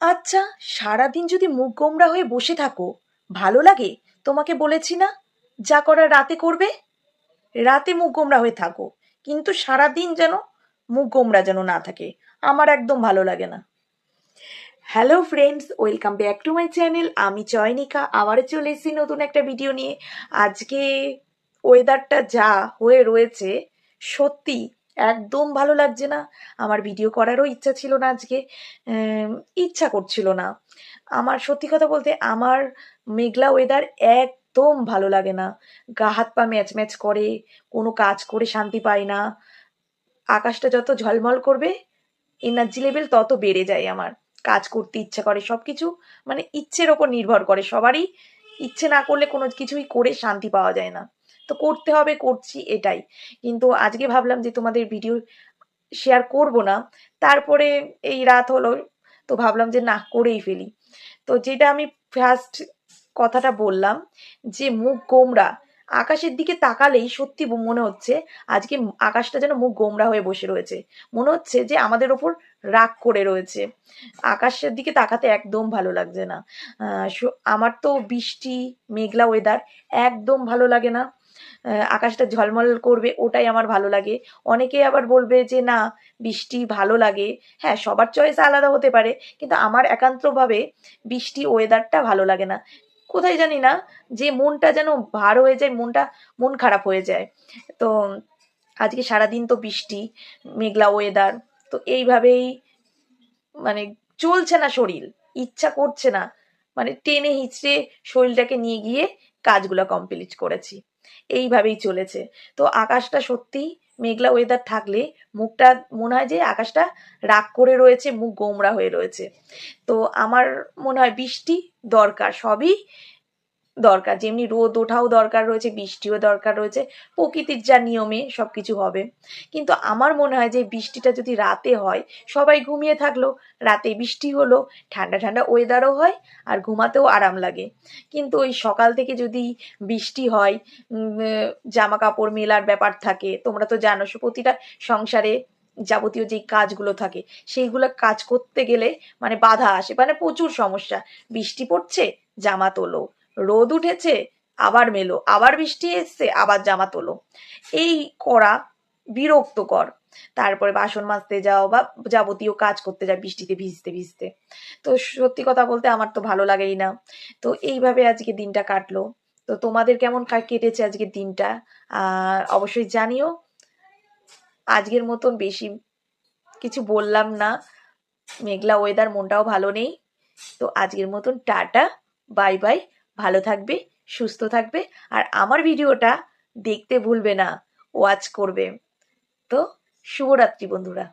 আচ্ছা সারাদিন যদি মুখ গোমরা হয়ে বসে থাকো, ভালো লাগে? তোমাকে বলেছি না, যা করার রাতে করবে? রাতে মুখ গোমরা হয়ে থাকো, কিন্তু সারাদিন যেন মুখ গোমরা যেন না থাকে, আমার একদম ভালো লাগে না। Hello friends welcome back to my channel আমি চয়নিকা আবারও চলে এসেছি নতুন একটা ভিডিও নিয়ে। আজকে ওয়েদারটা যা হয়ে রয়েছে, সত্যি একদম ভালো লাগছে না। আমার ভিডিও করারও ইচ্ছা ছিল না আজকে। ইচ্ছা করছিল না। আমার সত্যি কথা বলতে আমার মেঘলা ওয়েদার একদম ভালো লাগে না। গা, হাত, পা ম্যাচ ম্যাচ করে, কোনো কাজ করে শান্তি পাই না। আকাশটা যত ঝলমল করবে এনার্জি লেভেল তত বেড়ে যায় আমার। কাজ করতে ইচ্ছা করে সব কিছু মানে ইচ্ছের ওপর নির্ভর করে। সবারই ইচ্ছে না করলে কোনো কিছুই করে শান্তি পাওয়া যায় না। তো করতে হবে, করছি এটাই। কিন্তু আজকে ভাবলাম যে তোমাদের ভিডিও শেয়ার করব না। তারপরে এই রাত হলো, তো ভাবলাম যে না, করেই ফেলি। তো যেটা আমি ফার্স্ট কথাটা বললাম যে মুখ গোমরা, আকাশের দিকে তাকালেই সত্যি মনে হচ্ছে আজকে আকাশটা যেন মুখ গোমরা হয়ে বসে রয়েছে। মনে হচ্ছে যে আমাদের ওপর রাগ করে রয়েছে। আকাশের দিকে তাকাতে একদম ভালো লাগছে না। আমার তো বৃষ্টি, মেঘলা ওয়েদার একদম ভালো লাগে না। আকাশটা ঝলমল করবে, ওটাই আমার ভালো লাগে। অনেকে আবার বলবে যে, না, বৃষ্টি ভালো লাগে। হ্যাঁ সবার চয়েস আলাদা হতে পারে, কিন্তু আমার একান্তভাবে বৃষ্টি ওয়েদারটা ভালো লাগে না। কোথায় জানি না, যে মনটা যেন ভার হয়ে যায়, মনটা, মন খারাপ হয়ে যায়। তো আজকে সারাদিন তো বৃষ্টি, মেঘলা ওয়েদার তো এইভাবেই মানে চলছে না শরীর, ইচ্ছা করছে না। মানে টেনে হিচড়ে শরীরটাকে নিয়ে গিয়ে কাজগুলো কমপ্লিট করেছি। এইভাবেই চলেছে। তো আকাশটা সত্যি মেঘলা ওয়েদার থাকলে মুখটা মনে হয় যে আকাশটা রাগ করে রয়েছে, মুখ গোমরা হয়ে রয়েছে। তো আমার মনে হয় বৃষ্টি দরকার, সবই দরকার, যেমনি রোদ ওঠাও দরকার রয়েছে, বৃষ্টিও দরকার রয়েছে, প্রকৃতির যা নিয়মে সব কিছু হবে। কিন্তু আমার মনে হয় যে বৃষ্টিটা যদি রাতে হয়, সবাই ঘুমিয়ে থাকল, রাতে বৃষ্টি হলো, ঠান্ডা ঠান্ডা ওয়েদারও হয় আর ঘুমাতেও আরাম লাগে। কিন্তু ওই সকাল থেকে যদি বৃষ্টি হয় জামা কাপড় মেলার ব্যাপার থাকে, তোমরা তো জানো প্রতিটা সংসারে যাবতীয় যে কাজগুলো থাকে, সেইগুলো কাজ করতে গেলে মানে বাধা আসে মানে প্রচুর সমস্যা। বৃষ্টি পড়ছে, জামা তোলো। রোদ উঠেছে, আবার মেলো, আবার বৃষ্টি এসছে, আবার জামা তোলো। এই করা বিরক্তকর। তারপরে বাসন মাজতে যাও বা যাবতীয় কাজ করতে যাও, বৃষ্টিতে ভিজতে ভিজতে। তো সত্যি কথা বলতে আমার তো ভালো লাগেই না। তো এইভাবে আজকে দিনটা কাটলো। তো তোমাদের কেমন কেটেছে আজকের দিনটা? আর অবশ্যই জানিও, আজকের মতন বেশি কিছু বললাম না। মেঘলা ওয়েদার মনটাও ভালো নেই। তো আজকের মতন টাটা, বাই বাই। ভালো থাকবে, সুস্থ থাকবে, আর আমার ভিডিওটা দেখতে ভুলবে না ওয়াচ করবে। তো শুভরাত্রি বন্ধুরা।